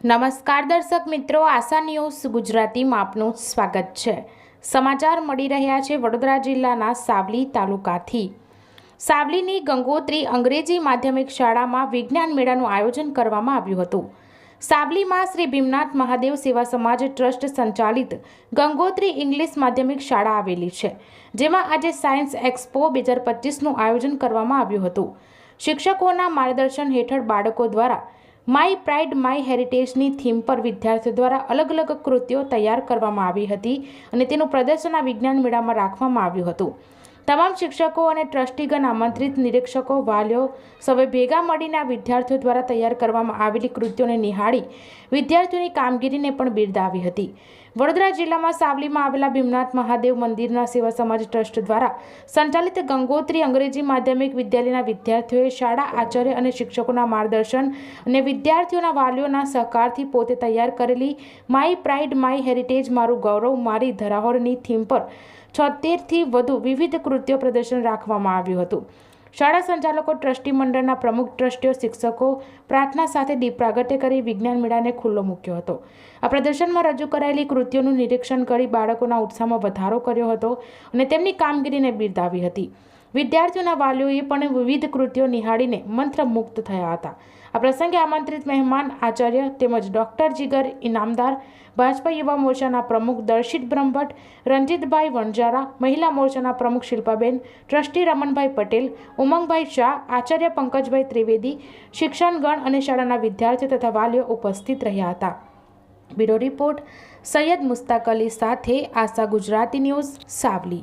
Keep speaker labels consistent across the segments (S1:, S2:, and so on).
S1: નમસ્કાર દર્શક મિત્રો, આશા ન્યૂઝ ગુજરાતીમાં આપનું સ્વાગત છે. સમાચાર મળી રહ્યા છે વડોદરા જિલ્લાના સાવલી તાલુકાથી. સાવલીની ગંગોત્રી અંગ્રેજી માધ્યમિક શાળામાં વિજ્ઞાન મેળાનું આયોજન કરવામાં આવ્યું હતું. સાવલીમાં શ્રી ભીમનાથ મહાદેવ સેવા સમાજ ટ્રસ્ટ સંચાલિત ગંગોત્રી ઇંગ્લિશ માધ્યમિક શાળા આવેલી છે, જેમાં આજે સાયન્સ એક્સપો બે હજાર પચીસનું આયોજન કરવામાં આવ્યું હતું. શિક્ષકોના માર્ગદર્શન હેઠળ બાળકો દ્વારા માય પ્રાઇડ, માય હેરિટેજની થીમ પર વિદ્યાર્થીઓ દ્વારા અલગ અલગ કૃતિઓ તૈયાર કરવામાં આવી હતી અને તેનું પ્રદર્શન આ વિજ્ઞાન મેળામાં રાખવામાં આવ્યું હતું. તમામ શિક્ષકો અને ટ્રસ્ટીગણ આમંત્રિત નિરીક્ષકો, વાલીઓ સૌએ ભેગા મળીને આ વિદ્યાર્થીઓ દ્વારા તૈયાર કરવામાં આવેલી કૃત્યોને નિહાળી વિદ્યાર્થીઓની કામગીરીને પણ બિરદાવી હતી. વડોદરા જિલ્લામાં સાવલીમાં આવેલા ભીમનાથ મહાદેવ મંદિરના સેવા સમાજ ટ્રસ્ટ દ્વારા સંચાલિત ગંગોત્રી અંગ્રેજી માધ્યમિક વિદ્યાલયના વિદ્યાર્થીઓએ શાળા આચાર્ય અને શિક્ષકોના માર્ગદર્શન અને વિદ્યાર્થીઓના વાલીઓના સહકારથી પોતે તૈયાર કરેલી માય પ્રાઇડ માય હેરિટેજ મારું ગૌરવ મારી ધરાહોરની થીમ પર છોતેરથી વધુ વિવિધ કૃત્યો પ્રદર્શન રાખવામાં આવ્યું હતું. શાળા સંચાલકો, ટ્રસ્ટી મંડળના પ્રમુખ, ટ્રસ્ટીઓ, શિક્ષકો પ્રાર્થના સાથે દીપ પ્રાગટ્ય કરી વિજ્ઞાન મેળાને ખુલ્લો મૂક્યો હતો. આ પ્રદર્શનમાં રજૂ કરાયેલી કૃત્યોનું નિરીક્ષણ કરી બાળકોના ઉત્સાહમાં વધારો કર્યો હતો અને તેમની કામગીરીને બિરદાવી હતી. વિદ્યાર્થીઓના વાલીઓએ પણ વિવિધ કૃતિઓ નિહાળીને મંત્રમુગ્ધ થયા હતા. આ પ્રસંગે આમંત્રિત મહેમાન આચાર્ય તેમજ ડોક્ટર જીગર ઇનામદાર, ભાજપા યુવા મોરચાના પ્રમુખ દર્શિત બ્રહ્મભટ્ટ, રંજીતભાઈ વણજારા મહિલા મોરચાના પ્રમુખ શિલ્પાબેન, ટ્રસ્ટી રમણભાઈ પટેલ, ઉમંગભાઈ શાહ, આચાર્ય પંકજભાઈ ત્રિવેદી, શિક્ષણગણ અને શાળાના વિદ્યાર્થીઓ તથા વાલીઓ ઉપસ્થિત રહ્યા હતા. બ્યુરો રિપોર્ટ સૈયદ મુસ્તાક અલી સાથે આશા ગુજરાતી ન્યૂઝ, સાવલી.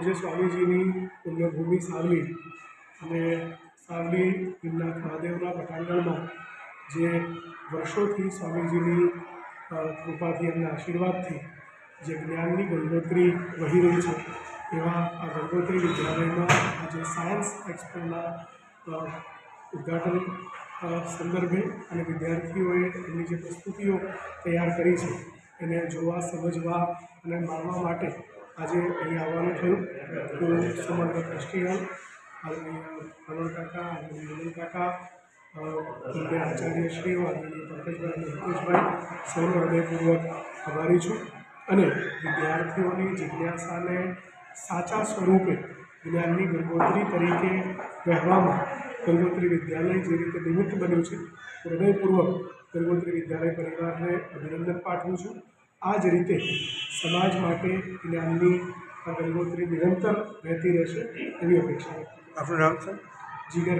S2: પૂજ્ય સ્વામીજીની પુણ્યભૂમિ સાવલી અને સાવલી એમના મહાદેવના પટાંગણમાં જે વર્ષોથી સ્વામીજીની કૃપાથી એમના આશીર્વાદથી જે જ્ઞાનની ગંગોત્રી વહી રહી છે, એવા આ ગંગોત્રી વિદ્યાલયમાં આજે સાયન્સ એક્સપોના ઉદ્ઘાટન સંદર્ભે અને વિદ્યાર્થીઓએ એમની જે પ્રસ્તુતિઓ તૈયાર કરી છે, એને જોવા, સમજવા અને માણવા માટે આજે અહીં આવવાનું થયું. હું સમગ્ર આદરણીય પ્રવીણ કાકા આદરણીય વિમલ કાકા બંને આચાર્યશ્રીઓ આદરણીય પંકજભાઈ અને સૌનો હૃદયપૂર્વક આભારી છું અને વિદ્યાર્થીઓની જિજ્ઞાસાને સાચા સ્વરૂપે જ્ઞાનની ગંગોત્રી તરીકે કહેવામાં ગંગોત્રી વિદ્યાલય જે રીતે નિમિત્ત બન્યું છે, હૃદયપૂર્વક ગંગોત્રી વિદ્યાલય પરિવારને અભિનંદન પાઠવું છું. આ જ રીતે સમાજ માટે જ્ઞાનની ગંગોત્રી નિરંતર રહેતી રહેશે એવી અપેક્ષા આપણું કરું છું.
S3: આપનું નામ સર
S2: જીગર